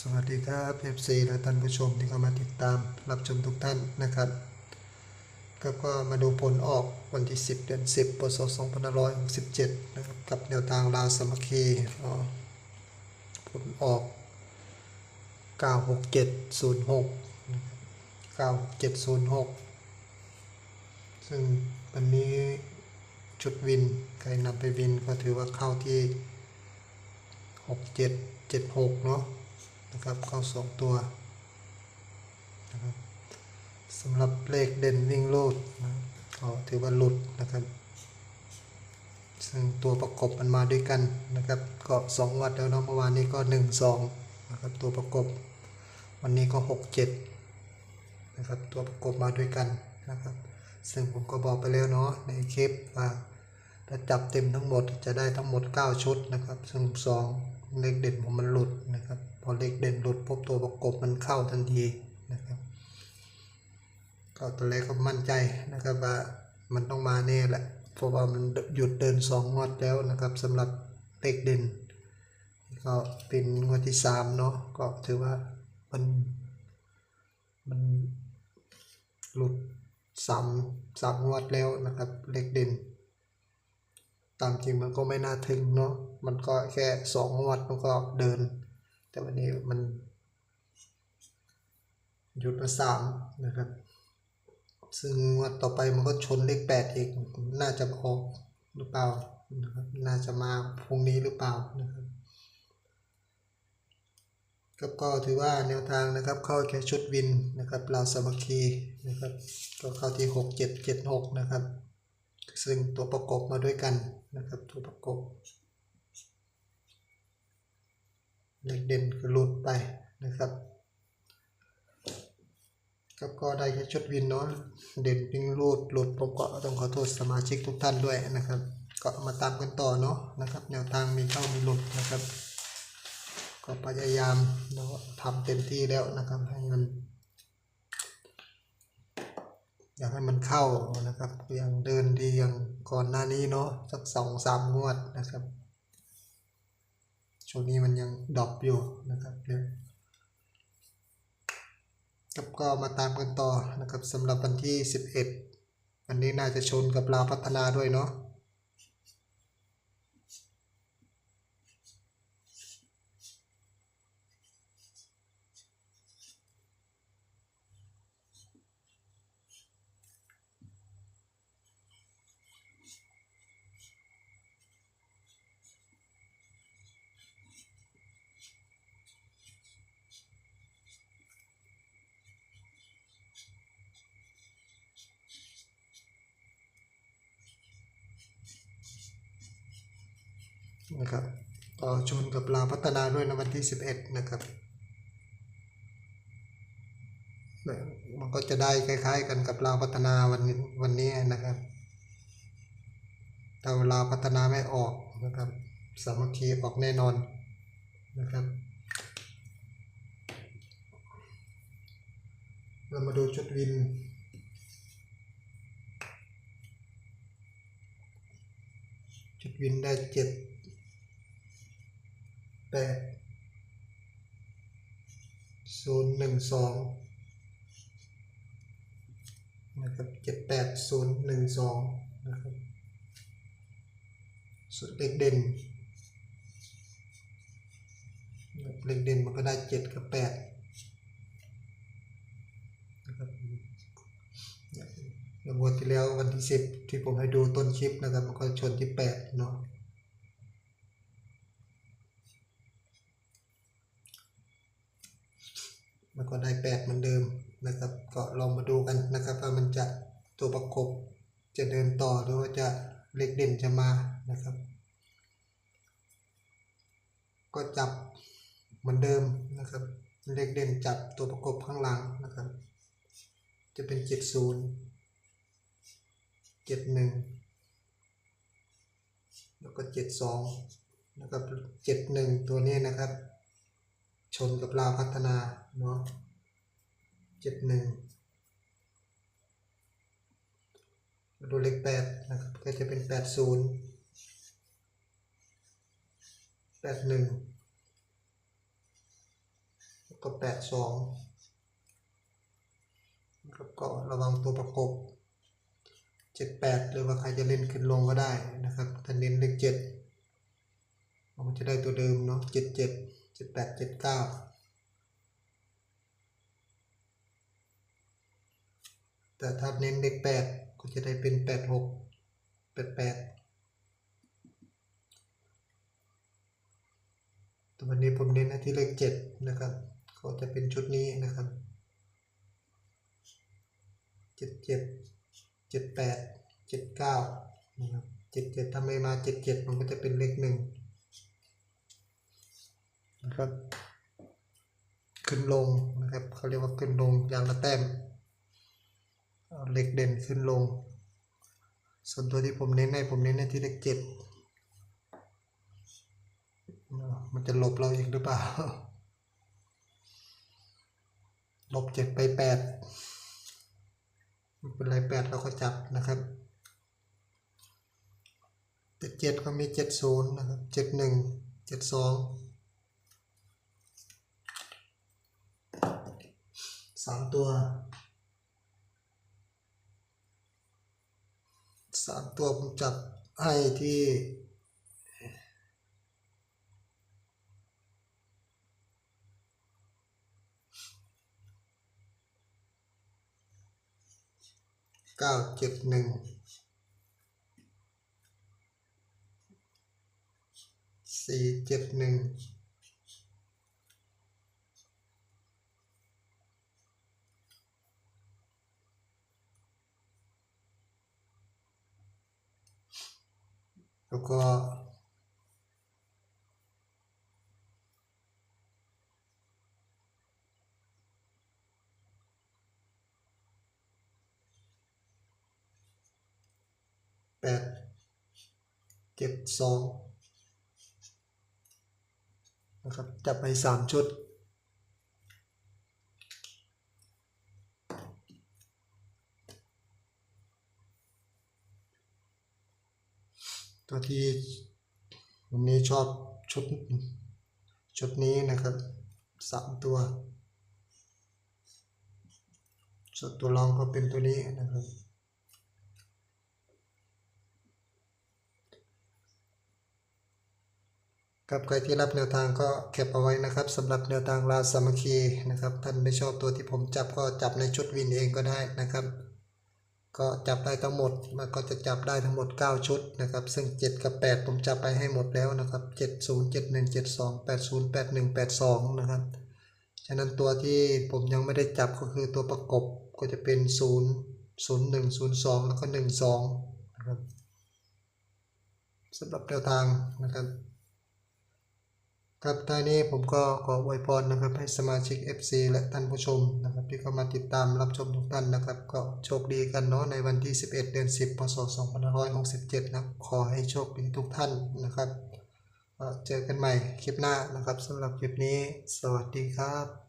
สวัสดีครับเอฟซีและท่านผู้ชมที่เข้ามาติดตามรับชมทุกท่านนะครับก็ก็มาดูผลออกวันที่ 10 เดือน 10ปศ2567 นะครับ กับแนวทางลาวสมัคคีผลออก 96706นะครับ96706 ซึ่งวันนี้ชุดวิน ใครนำไปวินก็ถือว่าเข้าที่ 6776 เนาะ นะครับเข้าสองตัวนะครับสำหรับเลขเด่นวิ่งโลดนะก็ถือว่าหลุดนะครับ ซึ่งตัวประกบมันมาด้วยกันนะครับ ก็สองวัดแล้วเนาะเมื่อวานนี้ก็หนึ่งสองนะครับตัวประกบ วันนี้ก็หกเจ็ดนะครับตัวประกบมาด้วยกันนะครับ ซึ่งผมก็บอกไปแล้วเนาะในคลิปว่าถ้าจับเต็มทั้งหมดจะได้ทั้งหมด 9 ชุดนะครับซึ่งสองเลขเด่นผมมันหลุดนะครับ อเลขเด่นหลุดพบตัวประกบมันเข้าทันทีนะครับก็ตอนแรกก็มั่นใจนะครับว่ามันต้องมาแน่แหละเพราะว่ามันหยุดเดินสองงวดแล้วนะครับสำหรับเลขเด่นก็เป็นงวดที่สามเนาะก็ถือว่ามันมันหลุดสามสามงวดแล้วนะครับเลขเด่นตามจริงมันก็ไม่น่าถึงเนาะมันก็แค่สองงวดมันก็เดิน แต่วันนี้มันหยุดมาสามนะครับ ซึ่งงวดต่อไปมันก็ชนเลขแปดอีก น่าจะออกหรือเปล่านะครับ น่าจะมาพรุ่งนี้หรือเปล่านะครับก็ก็ถือว่าแนวทางนะครับเข้าแค่ชุดวินนะครับเราวสมัคคีนะครับก็เข้าที่หกเจ็ดเจ็ดหกนะครับ ซึ่งตัวประกบมาด้วยกันนะครับตัวประกบ เลขเด่นคือหลุดไปนะครับครับก็ได้แค่ชุดวินเนาะเด่นวิ่งรูดหลุดผมก็ต้องขอโทษสมาชิกทุกท่านด้วยนะครับ ก็มาตามกันต่อเนาะนะครับแนวทางมีเข้ามีหลุดนะครับ ก็พยายามเนาะทำเต็มที่แล้วนะครับให้มัน อยากให้มันเข้านะครับอย่างเดินดีอย่างก่อนหน้านี้เนาะสักสองสามงวดนะครับ ช่วงนี้มันยังดรอปอยู่นะครับเนี่ยครับก็มาตามกันต่อนะครับสำหรับวันที่ 11วันนี้น่าจะชนกับลาวพัฒนาด้วยเนาะ นะครับต่อชนกับลาวพัฒนาด้วยในวันที่ 11 นะครับมันก็จะได้คล้ายๆ กันกับลาวพัฒนาวันนี้วันนี้นะครับถ้าลาวพัฒนาไม่ออกนะครับสามัคคีออกแน่นอนนะครับ เรามาดูชุดวินจุดวินได้เจ็ด ปดศูนย์หนึ่งสองนะครับเจ็ดแปดศูนย์หนึ่งสองนะครับส่วนเลขเด่นเลขเด่นมันก็ได้เจ็ดกับแปดนะครับววันที่แล้ววันที่สิบที่ผมให้ดูต้นคลิปนะครับมันก็ชนที่แปดเนาะ มันก็ได้แปดเหมือนเดิมนะครับ ก็ลองมาดูกันนะครับว่ามันจะตัวประกบจะเดินต่อหรือว่าจะเลขเด่นจะมานะครับ ก็จับเหมือนเดิมนะครับ เลขเด่นจับตัวประกบข้างหลังนะครับ จะเป็นเจ็ดศูนย์เจ็ดหนึ่งแล้วก็เจ็ดสองนะครับเจ็ดหนึ่งตัวนี้นะครับ ชนกับลาวพัฒนา เนาะเจ็ดหนึ่งมาดูเลขแปดนะครับก็จะเป็นแปดศูนย์แปดหนึ่งก็แปดสองนะครับก็ระวังตัวประกบเจ็ดแปดหรือว่าใครจะเล่นขึ้นลงก็ได้นะครับถ้าเน้นเลขเจ็ดมันจะได้ตัวเดิมเนาะเจ็ดเจ็ดเจ็ดแปดเจ็ดเก้า แต่ถ้าเน้นเลขแปดก็จะได้เป็นแปดหกแปดแปดแต่วันนี้ผมเน้นที่เลขเจ็ดนะครับ ก็จะเป็นชุดนี้นะครับเจ็ดเจ็ดเจ็ดแปดเจ็ดเก้านะครับเจ็ดเจ็ดถ้าไมมาเจ็ดเจ็ดมันก็จะเป็นเลขหนึ่งนะครับ ขึ้นลงนะครับเขาเรียกว่าขึ้นลงอย่างละแต้ม เลขเด่นขึ้นลง ส่วนตัวที่ผมเน้นให้ผมเน้นในที่เลขเจ็ดมันจะลบเราอีกหรือเปล่าลบเจ็ดไปแปดไม่เป็นไรแปดเราก็จับนะครับเจ็ดเจ็ดก็มีเจ็ดศูนย์นะครับเจ็ดหนึ่งเจ็ดสองสามตัว สามตัวผมจับให้ที่เก้าเจ็ดหนึ่งสี่เจ็ดหนึ่ง แล้วก็แปดเจ็ดสองนะครับจับไปสามชุด ตัวที่วันนี้ชอบชุดชุดนี้นะครับสามตัวส่วนตัวรองก็เป็นตัวนี้นะครับกับใครที่รับแนวทางก็เก็บเอาไว้นะครับสำหรับแนวทางลาสามัคคีนะครับท่านไม่ชอบตัวที่ผมจับก็จับในชุดวินเองก็ได้นะครับ ก็จับได้ทั้งหมดมันก็จะจับได้ทั้งหมด 9 ชุดนะครับ ซึ่ง 7 กับ 8 ผมจับไปให้หมดแล้วนะครับ 70 71 72 80 81 82 นะครับ ฉะนั้นตัวที่ผมยังไม่ได้จับก็คือตัวประกบก็จะเป็น 0 01 02 แล้วก็ 12 นะครับสำหรับแนวทางนะครับครับท้ายนี้ผมก็ขออวยพรนะครับให้สมาชิก FC และท่านผู้ชมน ที่เข้ามาติดตามรับชมทุกท่านนะครับ ก็โชคดีกันเนาะในวันที่ 11 เดือน 10 พศ 2567 นะครับขอให้โชคดีทุกท่านนะครับเจอกันใหม่คลิปหน้านะครับสำหรับคลิปนี้ สวัสดีครับ